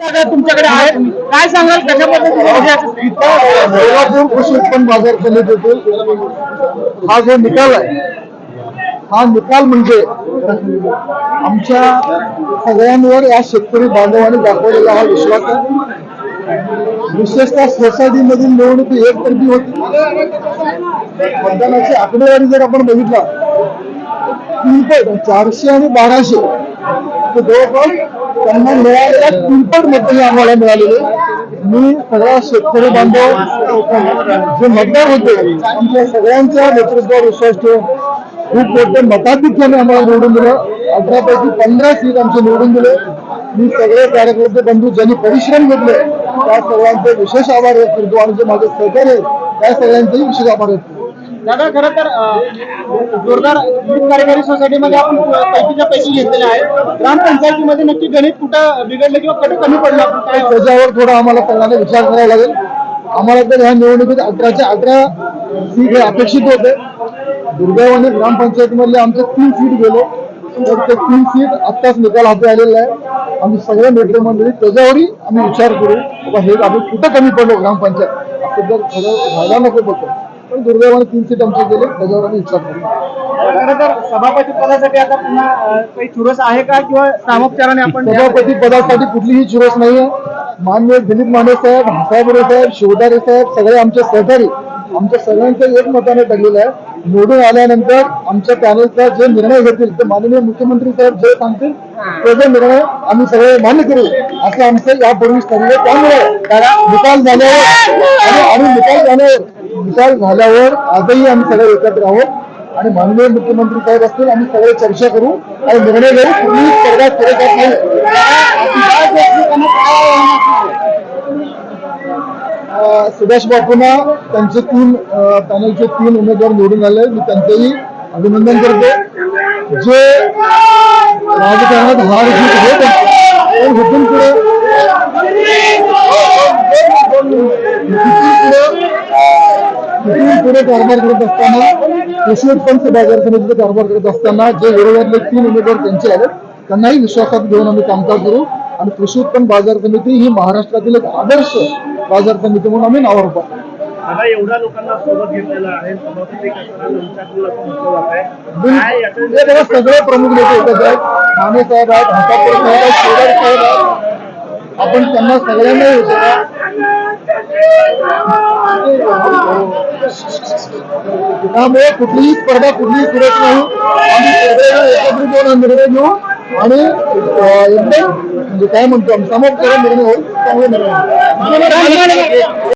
तुमच्याकडे काय सांगाल? सोलापूर कृषी उत्पन्न बाजार समितीतील हा जो निकाल आहे हा निकाल म्हणजे आमच्या सगळ्यांवर या शेतकरी बांधवांनी दाखवलेला हा विश्वास आहे. विशेषतः सोसायटीमधील निवडणूक एकतर्फी होती. मतदानाची आकडेवारी जर आपण बघितला तीनपट चारशे आणि बाराशे तर जवळपास त्यांना मिळालेल्या तीनपट मतं आम्हाला मिळालेले मी सगळा शेतकरी बांधव जे मतदार होते आमच्या सगळ्यांच्या नेतृत्वावर विश्वास ठेवून खूप मोठे मताधिक्याने आम्हाला निवडून दिलं. अठरापैकी पंधरा सीट आमचे निवडून दिले. मी सगळे कार्यकर्ते बंधू ज्यांनी परिश्रम घेतले त्या सगळ्यांचे विशेष आभार व्यक्त करतो. आणि जे माझे सहकार्य आहेत त्या सगळ्यांचेही विशेष आभार व्यक्त करतो. दादा खरं तर जोरदार कार्यकारी सोसायटीमध्ये आपण पैकीच्या पैकी घेतलेले आहे ग्रामपंचायतीमध्ये नक्की गणित कुठं बिघडलं किंवा कुठं कमी पडलं आपण काय त्याच्यावर थोडा आम्हाला सगळ्यांना विचार करावा लागेल. आम्हाला तर ह्या निवडणुकीत अठराच्या अठरा सीट हे अपेक्षित होते. दुर्दैवाने ग्रामपंचायतीमधले आमचे तीन सीट गेले. तर ते तीन सीट आत्ताच निकाल हाती आलेला आहे. आम्ही सगळे मित्रमंडळी त्याच्यावरही आम्ही विचार करू बाबा हे आम्ही कुठं कमी पडलो ग्रामपंचायत? असं जर खरं व्हायला नको बोलतो पण दुर्दैवाने तीन सीट आमचे गेले त्याच्यावर आम्ही करू खरं तर सभापती पदासाठी आता पुन्हा अं, काही चुरस आहे का किंवा सामोपचाराने आपण सभापती पदासाठी कुठलीही चुरस नाहीये. मान्य दिलीप माने साहेब हासाबुरे साहेब शिवदारे साहेब सगळे आमचे सहकारी आमच्या सगळ्यांचं एक मताने ठरलेलं आहे. निवडून आल्यानंतर आमच्या पॅनलचा जे निर्णय घेतील ते माननीय मुख्यमंत्री साहेब जे सांगतील ते जे निर्णय आम्ही सगळे मान्य करू. असं आमचं यापूर्वीच ठरलं त्यामुळे निकाल झाल्यावर आणि आणि निकाल झाल्यावर निकाल झाल्यावर आजही आम्ही सगळे एकत्र आहोत. आणि माननीय मुख्यमंत्री साहेब असतील आम्ही सगळे चर्चा करू. आणि निर्णय घेऊ. तुम्ही स्पर्धा केली जात नाही. सुभाष बापूंना त्यांचे तीन पॅनलचे तीन उमेदवार निवडून आले मी त्यांचंही अभिनंदन करतो. जे राजकारणात हार जीत होत आहे, पुढे पुढे कारभार करत असताना कृषी उत्पन्न बाजार समितीचा कारभार करत असताना जे विरोधातले तीन उमेदवार त्यांचे आले त्यांनाही विश्वासात घेऊन आम्ही कामकाज करू. आणि कृषी उत्पन्न बाजार समिती ही महाराष्ट्रातील एक आदर्श बाजार समिती म्हणून आम्ही नावावर पाहतो आता एवढ्या लोकांना सोबत घेतलेलं आहे सगळे प्रमुख नेते एकच आहेत. माने साहेब आहेत हातापूर साहेब आहेत शेलार साहेब आहेत. आपण त्यांना सगळ्यांना त्यामुळे कुठलीही स्पर्धा कुठलीही सुरत नाही आम्ही सगळे एकत्रित येऊन हा निर्णय घेऊ आणि अं, एकदम म्हणजे काय म्हणतो आम्ही समोर निर्णय होईल चांगले निर्णय होईल.